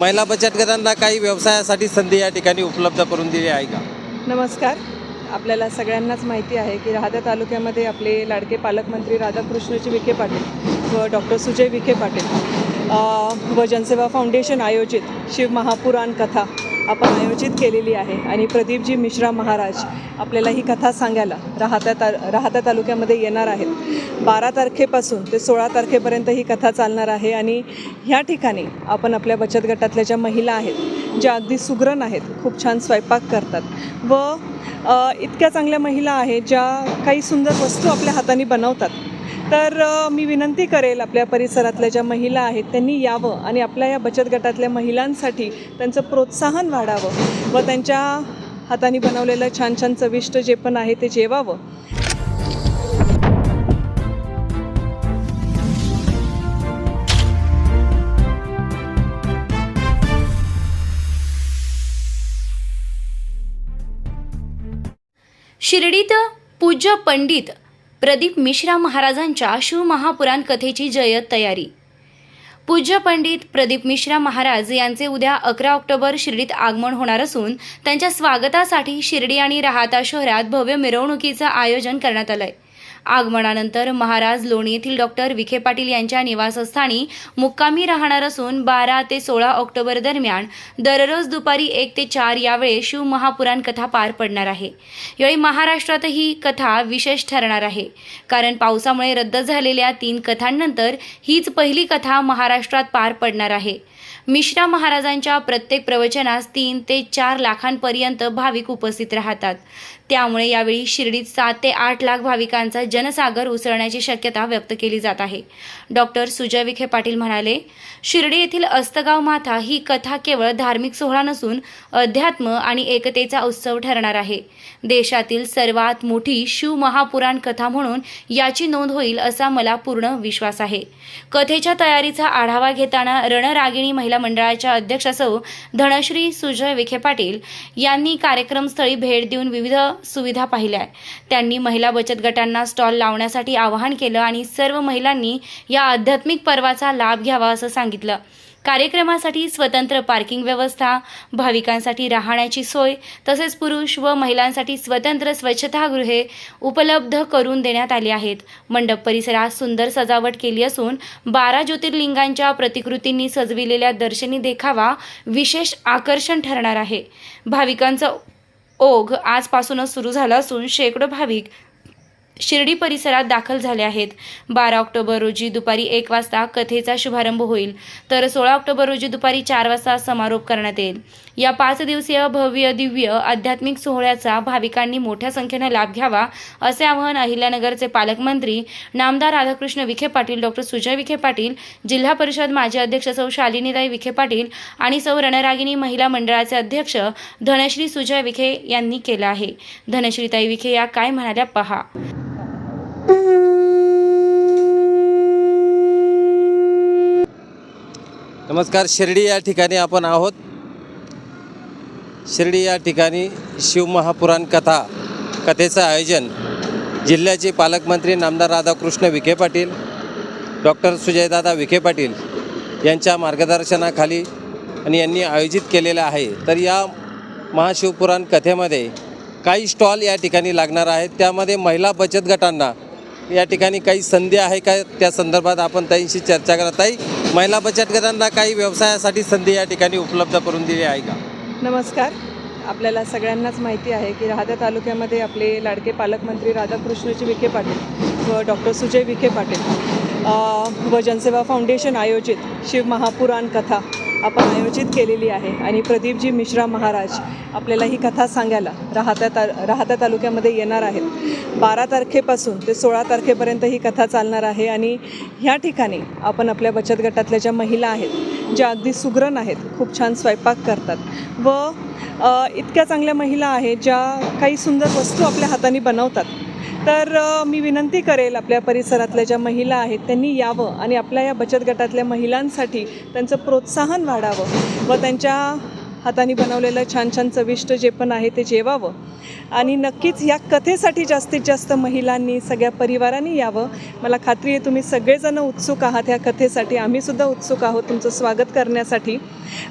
महिला बचत गटांना काही व्यवसायासाठी संधी या ठिकाणी उपलब्ध करून दिली आहे का? नमस्कार. आपल्याला सगळ्यांनाच माहिती आहे की राहत्या तालुक्यामध्ये आपले लाडके पालकमंत्री राधाकृष्णजी विखे पाटील व डॉक्टर सुजय विखे पाटील व जनसेवा फाउंडेशन आयोजित शिव महापुराण कथा आपण आयोजित केलेली आहे. आणि प्रदीपजी मिश्रा महाराज आपल्याला ही कथा सांगायला राहत्या ता राहत्या तालुक्यामध्ये येणार आहेत. बारा तारखेपासून ते सोळा तारखेपर्यंत ही कथा चालणार आहे आणि ह्या ठिकाणी आपण आपल्या बचत गटातल्या ज्या महिला आहेत ज्या अगदी सुग्रण आहेत खूप छान स्वयंपाक करतात. व इतक्या चांगल्या महिला आहेत ज्या काही सुंदर वस्तू आपल्या हाताने बनवतात. तर मी विनंती करेल आपल्या परिसरातल्या ज्या महिला आहेत त्यांनी यावं आणि आपल्या या बचत गटातल्या महिलांसाठी त्यांचं प्रोत्साहन वाढावं व त्यांच्या हाताने बनवलेलं छान छान चविष्ट जे पण आहे ते जेवावं. शिर्डीत पूज्य पंडित प्रदीप मिश्रा महाराजांच्या शिवमहापुराण कथेची जयत तयारी. पूज्य पंडित प्रदीप मिश्रा महाराज यांचे उद्या अकरा ऑक्टोबर शिर्डीत आगमन होणार असून त्यांच्या स्वागतासाठी शिर्डी आणि राहाता शहरात भव्य मिरवणुकीचं आयोजन करण्यात आलं आहे आगमनानंतर महाराज लोणी येथील डॉक्टर विखे पाटील यांच्या निवासस्थानी मुक्कामी राहणार असून बारा ते सोळा ऑक्टोबर दरम्यान दररोज दुपारी एक ते चार यावेळी शिवमहापुराण कथा पार पडणार आहे. यावेळी महाराष्ट्रात ही कथा विशेष ठरणार आहे. कारण पावसामुळे रद्द झालेल्या तीन कथांनंतर हीच पहिली कथा महाराष्ट्रात पार पडणार आहे. मिश्रा महाराजांच्या प्रत्येक प्रवचनास तीन ते चार लाखांपर्यंत भाविक उपस्थित राहतात. त्यामुळे यावेळी शिर्डीत सात ते आठ लाख भाविकांचा जनसागर उसळण्याची शक्यता व्यक्त केली जात आहे. डॉक्टर सुजय विखे पाटील म्हणाले शिर्डी येथील अस्तगाव माथा ही कथा केवळ धार्मिक सोहळा नसून अध्यात्म आणि एकतेचा उत्सव ठरणार आहे. देशातील सर्वात मोठी शिव महापुराण कथा म्हणून याची नोंद होईल असा मला पूर्ण विश्वास आहे. कथेच्या तयारीचा आढावा घेताना रणरागिणी महिला मंडळाच्या अध्यक्षा सौ धनश्री सुजय विखे पाटील यांनी कार्यक्रमस्थळी भेट देऊन विविध सुविधा पाहिल्या त्यांनी महिला बचत गटांना स्टॉल लावण्यासाठी आवाहन केलं आणि सर्व महिलांनी या आध्यात्मिक पर्वाचा लाभ घ्यावा असं सांगितलं. कार्यक्रमासाठी स्वतंत्र पार्किंग व्यवस्था भाविकांसाठी राहण्याची सोय तसेच पुरुष व महिलांसाठी स्वतंत्र स्वच्छतागृहे उपलब्ध करून देण्यात आली आहेत. मंडप परिसरात सुंदर सजावट केली असून बारा ज्योतिर्लिंगांच्या प्रतिकृतींनी सजविलेल्या दर्शनी देखावा विशेष आकर्षण ठरणार आहे. भाविकांचं ओघ आजपासूनच सुरू झाला असून शेकडो भाविक शिर्डी परिसरात दाखल झाले आहेत. बारा ऑक्टोबर रोजी दुपारी एक वाजता कथेचा शुभारंभ होईल. तर सोळा ऑक्टोबर रोजी दुपारी चार वाजता समारोप करण्यात येईल. या पाच दिवसीय भव्य दिव्य आध्यात्मिक सोहळ्याचा भाविकांनी मोठ्या संख्येनं लाभ घ्यावा असे आवाहन अहिल्यानगरचे पालकमंत्री नामदार राधाकृष्ण विखे पाटील डॉक्टर सुजय विखे पाटील जिल्हा परिषद माजी अध्यक्ष सौ शालिनीताई विखे पाटील आणि सौ रणरागिनी महिला मंडळाचे अध्यक्ष धनश्री सुजय विखे यांनी केलं आहे. धनश्रीताई विखे या काय म्हणाल्या पहा. नमस्कार शिर्डी या ठिकाणी आपण आहोत. शिर्डी या ठिकाणी शिवमहापुराण कथा कथेचं आयोजन जिल्ह्याचे पालकमंत्री नामदार राधाकृष्ण विखे पाटील डॉक्टर सुजयदादा विखे पाटील यांच्या मार्गदर्शनाखाली आणि यांनी आयोजित केलेलं आहे. तर या महाशिवपुराण कथेमध्ये काही स्टॉल या ठिकाणी लागणार आहेत. त्यामध्ये महिला बचत गटांना या ठिकाणी काही संधी आहे का? त्या संदर्भात आपण ताईंशी चर्चा करत ताई महिला बचत गटांना काही व्यवसायासाठी संधी या ठिकाणी उपलब्ध करून दिली आहे का? नमस्कार. आपल्याला सगळ्यांनाच माहिती आहे की राहत्या तालुक्यामध्ये आपले लाडके पालकमंत्री राधाकृष्णजी विखे पाटील व डॉक्टर सुजय विखे पाटील व जनसेवा फाउंडेशन आयोजित शिव महापुराण कथा आपण आयोजित केलेली आहे. आणि प्रदीपजी मिश्रा महाराज आपल्याला ही कथा सांगायला राहत्या ता राहत्या तालुक्यामध्ये येणार आहेत. बारा तारखेपासून ते सोळा तारखेपर्यंत ही कथा चालणार आहे आणि ह्या ठिकाणी आपण आपल्या बचत गटातल्या ज्या महिला आहेत ज्या अगदी सुग्रण आहेत खूप छान स्वयंपाक करतात. व इतक्या चांगल्या महिला आहेत ज्या काही सुंदर वस्तू आपल्या हाताने बनवतात. तर मी विनंती करेल आपल्या परिसरातल्या ज्या महिला आहेत त्यांनी यावं आणि आपल्या या बचत गटातल्या महिलांसाठी त्यांचं प्रोत्साहन वाढावं व त्यांच्या हाताने बनवलेलं छान छान चविष्ट जे पण आहे ते जेवावं. आणि नक्कीच या कथेसाठी जास्तीत जास्त महिलांनी सगळ्या परिवारांनी यावं. मला खात्री आहे तुम्ही सगळेजण उत्सुक आहात ह्या कथेसाठी. आम्हीसुद्धा उत्सुक आहोत तुमचं स्वागत करण्यासाठी.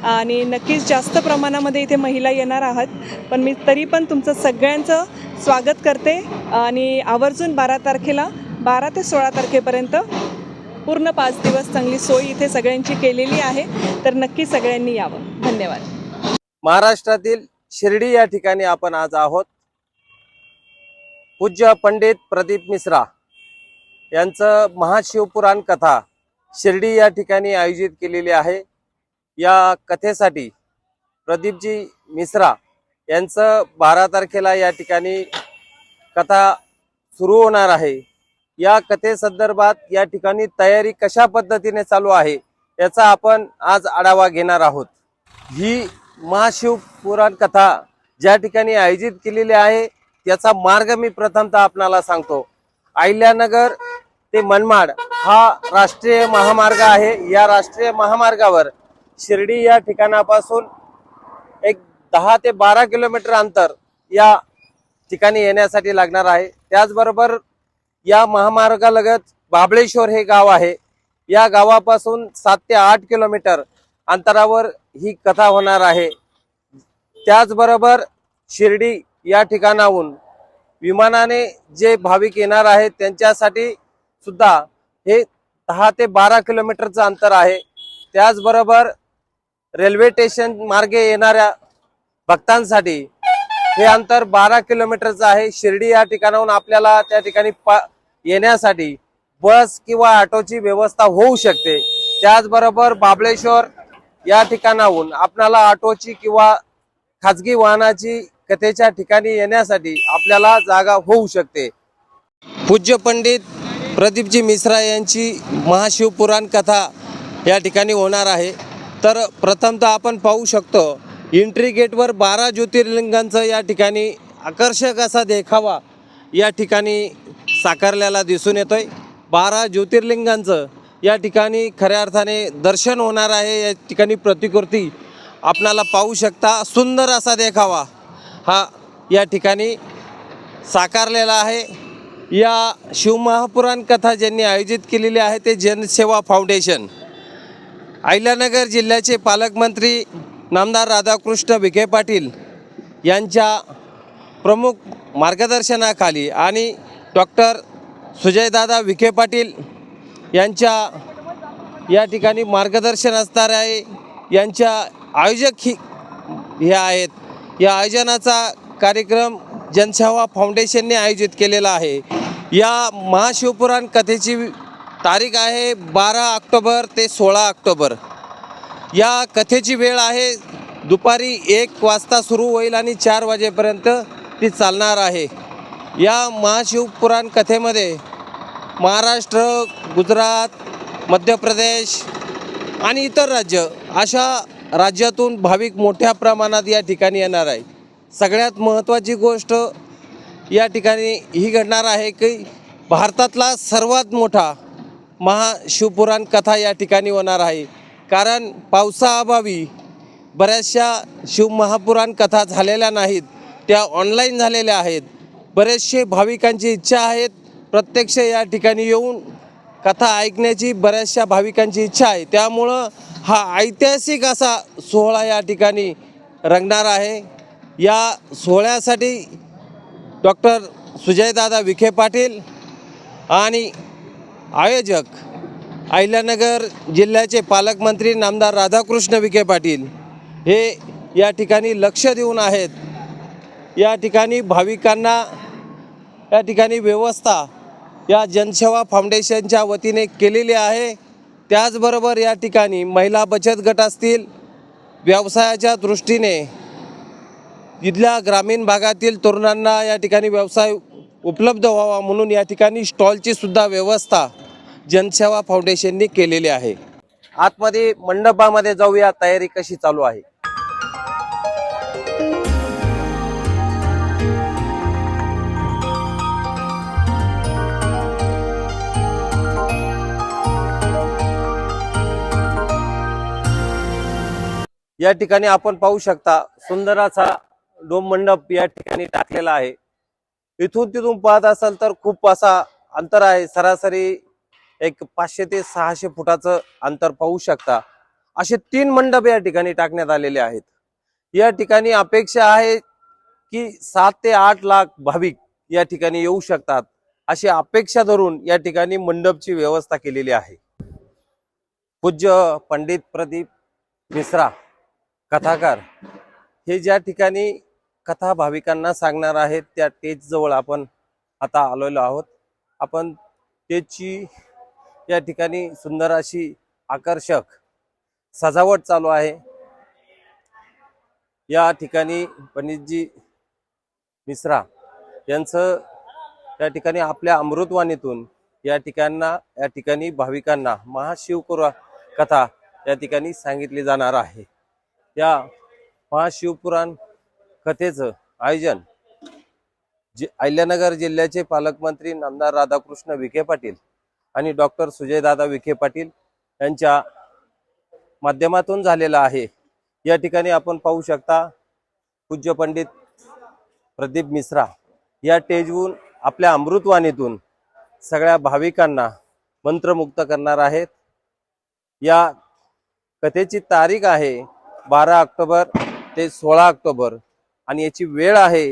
आणि नक्कीच जास्त प्रमाणामध्ये इथे महिला येणार आहात. पण मी तरी पण तुमचं सगळ्यांचं स्वागत करते. आणि आवर्जून बारा तारखेला बारा ते सोळा तारखेपर्यंत पूर्ण पाच दिवस चांगली सोय इथे सगळ्यांची केलेली आहे. तर नक्की सगळ्यांनी यावं. धन्यवाद. महाराष्ट्रातील शिर्डी या ठिकाणी आपण आज आहोत. पूज्य पंडित प्रदीप मिश्रा यांचं महाशिवपुराण कथा शिर्डी या ठिकाणी आयोजित केलेली आहे. या कथेसाठी प्रदीपजी मिश्रा यांचं बारा तारखेला या ठिकाणी कथा सुरू होणार आहे. या कथेसंदर्भात या ठिकाणी तयारी कशा पद्धतीने चालू आहे याचा आपण आज आढावा घेणार आहोत. ही महाशिव पुराण कथा ज्या ठिकाणी आयोजित केलेली आहे त्याचा मार्ग मी प्रथमतः आपणाला सांगतो. अहिल्यानगर ते मनमाड हा राष्ट्रीय महामार्ग आहे. या राष्ट्रीय महामार्गावर शिर्डी या ठिकाणापासून दहा ते बारा किलोमीटर अंतर या ठिकाणी येण्यासाठी लागणार आहे. त्याचबरोबर या महामार्गालगत बाबळेश्वर हे गाव आहे. या गावापासून सात ते आठ किलोमीटर अंतरावर ही कथा होणार आहे. त्याचबरोबर शिर्डी या ठिकाणाहून विमानाने जे भाविक येणार आहेत त्यांच्यासाठी सुद्धा हे दहा ते बारा किलोमीटरचं अंतर आहे. त्याचबरोबर रेल्वे स्टेशन मार्गे येणाऱ्या भक्तांसाठी हे अंतर बारा किलोमीटरचं आहे. शिर्डी या ठिकाणाहून आपल्याला त्या ठिकाणी पा येण्यासाठी बस किंवा ऑटोची व्यवस्था होऊ शकते. त्याचबरोबर बाबळेश्वर या ठिकाणाहून आपल्याला ऑटोची किंवा खाजगी वाहनाची कथेच्या ठिकाणी येण्यासाठी आपल्याला जागा होऊ शकते. पूज्य पंडित प्रदीपजी मिश्रा यांची महाशिवपुराण कथा या ठिकाणी होणार आहे. तर प्रथमतः आपण पाहू शकतो एंट्री गेटवर बारा ज्योतिर्लिंगांचं या ठिकाणी आकर्षक असा देखावा या ठिकाणी साकारलेला दिसून येतोय. बारा ज्योतिर्लिंगांचं या ठिकाणी खऱ्या अर्थाने दर्शन होणार आहे या ठिकाणी प्रतिकृती आपणाला पाहू शकता. सुंदर असा देखावा हा या ठिकाणी साकारलेला आहे. या शिवमहापुराण कथा ज्यांनी आयोजित केलेली आहे ते जनसेवा फाउंडेशन. अहिल्यानगर जिल्ह्याचे पालकमंत्री नामदार राधाकृष्ण विखे पाटील यांच्या प्रमुख मार्गदर्शनाखाली आणि डॉक्टर सुजयदादा विखे पाटील यांच्या या ठिकाणी मार्गदर्शन असणार आहे यांच्या आयोजक ही हे आहेत. या आयोजनाचा कार्यक्रम जनसेवा फाउंडेशनने आयोजित केलेला आहे. या महाशिवपुराण कथेची तारीख आहे बारा ऑक्टोबर ते सोळा ऑक्टोबर. या कथेची वेळ आहे. दुपारी एक वाजता सुरू होईल आणि चार वाजेपर्यंत ती चालणार आहे. या महाशिवपुराण कथेमध्ये महाराष्ट्र गुजरात मध्य प्रदेश आणि इतर राज्य अशा राज्यातून भाविक मोठ्या प्रमाणात या ठिकाणी येणार आहे. सगळ्यात महत्त्वाची गोष्ट या ठिकाणी ही घडणार आहे की भारतातला सर्वात मोठा महाशिवपुराण कथा या ठिकाणी होणार आहे. कारण पावसाअभावी बऱ्याचशा शिवमहापुराण कथा झालेल्या नाहीत त्या ऑनलाईन झालेल्या आहेत. बरेचसे भाविकांची इच्छा आहेत. प्रत्यक्ष या ठिकाणी येऊन कथा ऐकण्याची बऱ्याचशा भाविकांची इच्छा आहे. त्यामुळं हा ऐतिहासिक असा सोहळा या ठिकाणी रंगणार आहे. या सोहळ्यासाठी डॉक्टर सुजयदादा विखे पाटील आणि आयोजक अहिल्यानगर जिल्ह्याचे पालकमंत्री नामदार राधाकृष्ण विखे पाटील हे या ठिकाणी लक्ष देऊन आहेत. या ठिकाणी भाविकांना या ठिकाणी व्यवस्था या जनसेवा फाउंडेशनच्या वतीने केलेली आहे. त्याचबरोबर या ठिकाणी महिला बचत गट असतील व्यवसायाच्या दृष्टीने इथल्या ग्रामीण भागातील तरुणांना या ठिकाणी व्यवसाय उपलब्ध व्हावा म्हणून या ठिकाणी स्टॉलची सुद्धा व्यवस्था जनसेवा फाउंडेशनने केलेली आहे. आतमध्ये मंडपामध्ये जाऊया तयारी कशी चालू आहे? या ठिकाणी आपण पाहू शकता सुंदर असा डोम मंडप या ठिकाणी टाकलेला आहे. इथून तिथून पाहत असाल तर खूप असा अंतर आहे सरासरी एक पाचशे ते सहाशे फुटाचं अंतर पाहू शकता. असे तीन मंडप या ठिकाणी टाकण्यात आलेले आहेत. या ठिकाणी अपेक्षा आहे की सात ते आठ लाख भाविक या ठिकाणी येऊ शकतात. अशी अपेक्षा धरून या ठिकाणी मंडपची व्यवस्था केलेली आहे. पूज्य पंडित प्रदीप मिश्रा कथाकार हे ज्या ठिकाणी कथा भाविकांना सांगणार आहेत त्या टेज जवळ आपण आता आलेलो आहोत. आपण टेजची या ठिकाणी सुंदर अशी आकर्षक सजावट चालू आहे. या ठिकाणी पंडितजी मिश्रा यांचं या ठिकाणी आपल्या अमृतवाणीतून या ठिकाणना या ठिकाणी भाविकांना महाशिवपुरा कथा या ठिकाणी सांगितली जाणार आहे. या महाशिवपुराण कथेचं आयोजन जे अहिल्यानगर जिल्ह्याचे पालकमंत्री नामदार राधाकृष्ण विखे पाटील आणि डॉक्टर सुजयदादा विखे पाटील यांच्या माध्यमातून झालेला आहे. या ठिकाणी आपण पाहू शकता पूज्य पंडित प्रदीप मिश्रा या टेजवून आपल्या अमृतवाणीतून सगळ्या भाविकांना मंत्रमुक्त करणार आहेत. या कथेची तारीख आहे बारा ऑक्टोबर ते सोळा ऑक्टोबर आणि याची वेळ आहे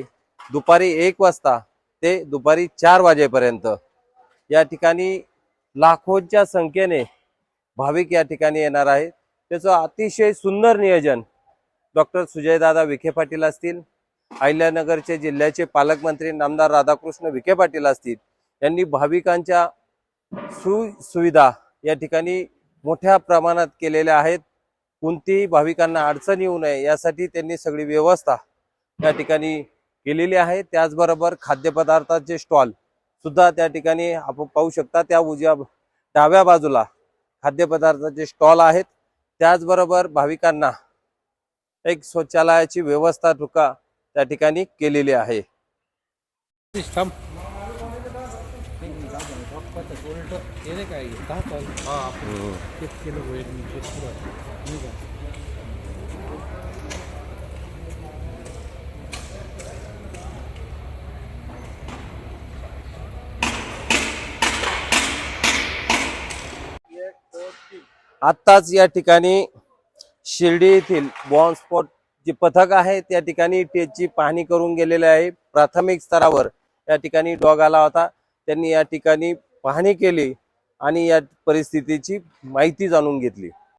दुपारी एक वाजता ते दुपारी चार वाजेपर्यंत. या ठिकाणी लाखोंच्या संख्येने भाविक या ठिकाणी येणार आहेत. त्याचं अतिशय सुंदर नियोजन डॉक्टर सुजयदादा विखे पाटील असतील अहिल्यानगरचे जिल्ह्याचे पालकमंत्री नामदार राधाकृष्ण विखे पाटील असतील यांनी भाविकांच्या सु सुविधा या ठिकाणी मोठ्या प्रमाणात केलेल्या आहेत. कोणतीही भाविकांना अडचण येऊ नये यासाठी त्यांनी सगळी व्यवस्था या ठिकाणी केलेली आहे. त्याचबरोबर खाद्यपदार्थाचे स्टॉल सुद्धा त्या ठिकाणी आपण पाहू शकता त्या उजव्या डाव्या बाजूला खाद्यपदार्थाचे स्टॉल आहेत. त्याचबरोबर भाविकांना एक शौचालयाची व्यवस्था सुद्धा त्या ठिकाणी केलेली आहे. आत्ताच या ठिकाणी शिर्डी येथील बॉम्ब स्फोट जे पथक आहे त्या ठिकाणी टेजची पाहणी करून गेलेले आहे. प्राथमिक स्तरावर या ठिकाणी डॉग आला होता. त्यांनी या ठिकाणी पाहणी केली आणि या परिस्थितीची माहिती जाणून घेतली.